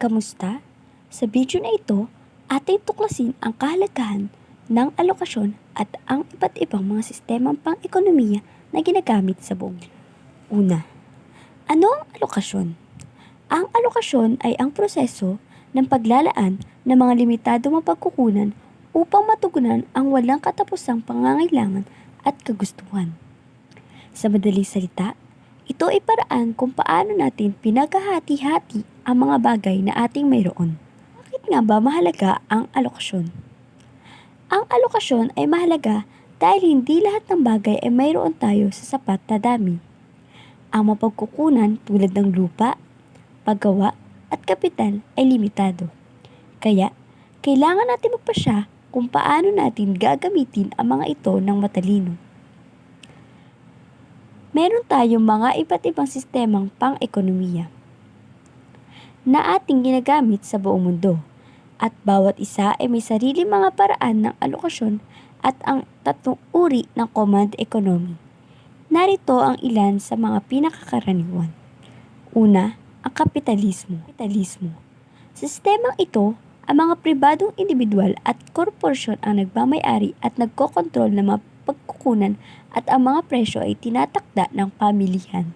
Kamusta? Sa video na ito, ating tuklasin ang kahalagahan ng alokasyon at ang iba't ibang mga sistemang pang-ekonomiya na ginagamit sa buong. Una, ano ang alokasyon? Ang alokasyon ay ang proseso ng paglalaan ng mga limitadong mapagkukunan upang matugunan ang walang katapusang pangangailangan at kagustuhan. Sa madaling salita, ito ay paraan kung paano natin pinaghahati-hati ang mga bagay na ating mayroon. Bakit nga ba mahalaga ang alokasyon? Ang alokasyon ay mahalaga dahil hindi lahat ng bagay ay mayroon tayo sa sapat na dami. Ang mapagkukunan tulad ng lupa, paggawa at kapital ay limitado. Kaya, kailangan natin magpasya kung paano natin gagamitin ang mga ito ng matalino. Meron tayong mga iba't ibang sistemang pang-ekonomiya na ating ginagamit sa buong mundo at bawat isa ay may sarili mga paraan ng alokasyon at ang tatlong uri ng command economy. Narito ang ilan sa mga pinakakaraniwan. Una, ang kapitalismo. Kapitalismo. Sistemang ito, ang mga pribadong individual at korporasyon ang nagmamayari at nagkokontrol ng mga pagkukunan at ang mga presyo ay tinatakda ng pamilihan.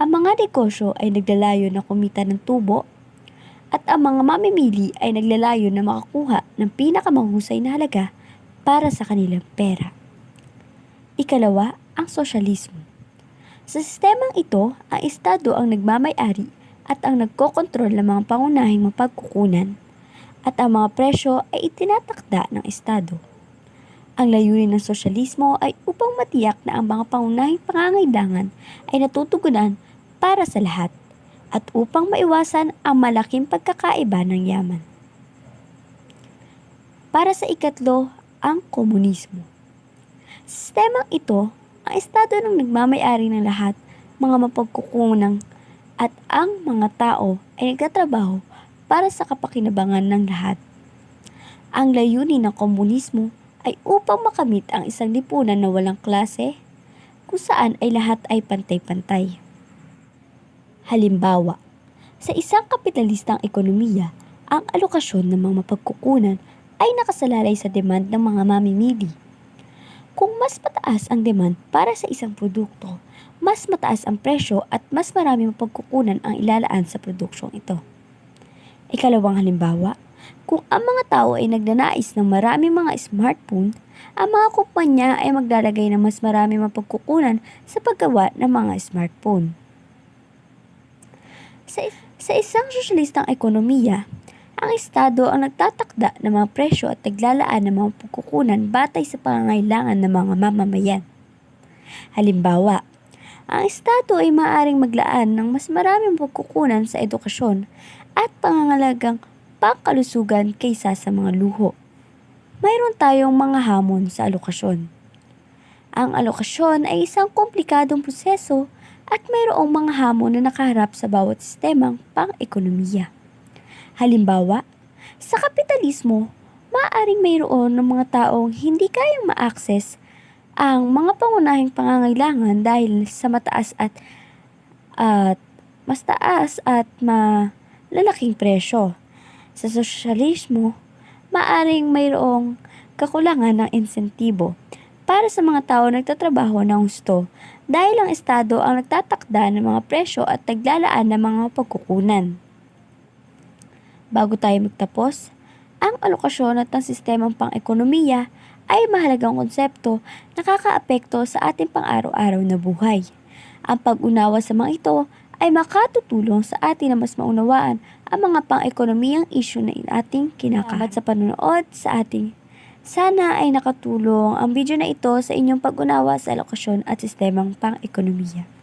Ang mga negosyo ay naglalayo na kumita ng tubo at ang mga mamimili ay naglalayo na makakuha ng pinakamahusay na halaga para sa kanilang pera. Ikalawa, ang sosyalismo. Sa sistemang ito, ang estado ang nagmamayari at ang nagkokontrol ng mga pangunahing mapagkukunan at ang mga presyo ay itinatakda ng estado. Ang layunin ng sosyalismo ay upang matiyak na ang mga pangunahing pangangailangan ay natutugunan para sa lahat at upang maiwasan ang malaking pagkakaiba ng yaman. Para sa ikatlo, ang komunismo. Sa sistemang ito, ang estado ng nagmamayari ng lahat, mga mapagkukunang at ang mga tao ay nagtatrabaho para sa kapakinabangan ng lahat. Ang layunin ng komunismo ay upang makamit ang isang lipunan na walang klase, kung saan ay lahat ay pantay-pantay. Halimbawa, sa isang kapitalistang ekonomiya, ang alokasyon ng mga mapagkukunan ay nakasalalay sa demand ng mga mamimili. Kung mas mataas ang demand para sa isang produkto, mas mataas ang presyo at mas marami mapagkukunan ang ilalaan sa produksyong ito. Ikalawang halimbawa, kung ang mga tao ay nagnanais ng maraming mga smartphone, ang mga kumpanya ay maglalagay ng mas marami mapagkukunan sa paggawa ng mga smartphone. Sa, sa isang sosyalistang ekonomiya, ang Estado ang nagtatakda ng mga presyo at naglalaan ng mga pagkukunan batay sa pangangailangan ng mga mamamayan. Halimbawa, ang Estado ay maaaring maglaan ng mas maraming pagkukunan sa edukasyon at pangangalagang pangkalusugan kaysa sa mga luho. Mayroon tayong mga hamon sa alokasyon. Ang alokasyon ay isang komplikadong proseso at mayroong mga hamon na nakaharap sa bawat sistemang pang-ekonomiya. Halimbawa, sa kapitalismo, maaaring mayroon ng mga taong hindi kayang ma-access ang mga pangunahing pangangailangan dahil sa mataas at at mas taas at malalaking presyo. Sa sosyalismo, maaring mayroong kakulangan ng insentibo para sa mga tao nagtatrabaho ng gusto dahil ang Estado ang nagtatakda ng mga presyo at naglalaan ng mga pagkukunan. Bago tayo magtapos, ang alokasyon at ang sistemang pang-ekonomiya ay mahalagang konsepto na kakaapekto sa ating pang-araw-araw na buhay. Ang pag-unawa sa mga ito ay makatutulong sa atin na mas maunawaan ang mga pang-ekonomiyang issue na ating kinakahat sa panonood sa ating. Sana ay nakatulong ang video na ito sa inyong pag-unawa sa alokasyon at sistemang pang-ekonomiya.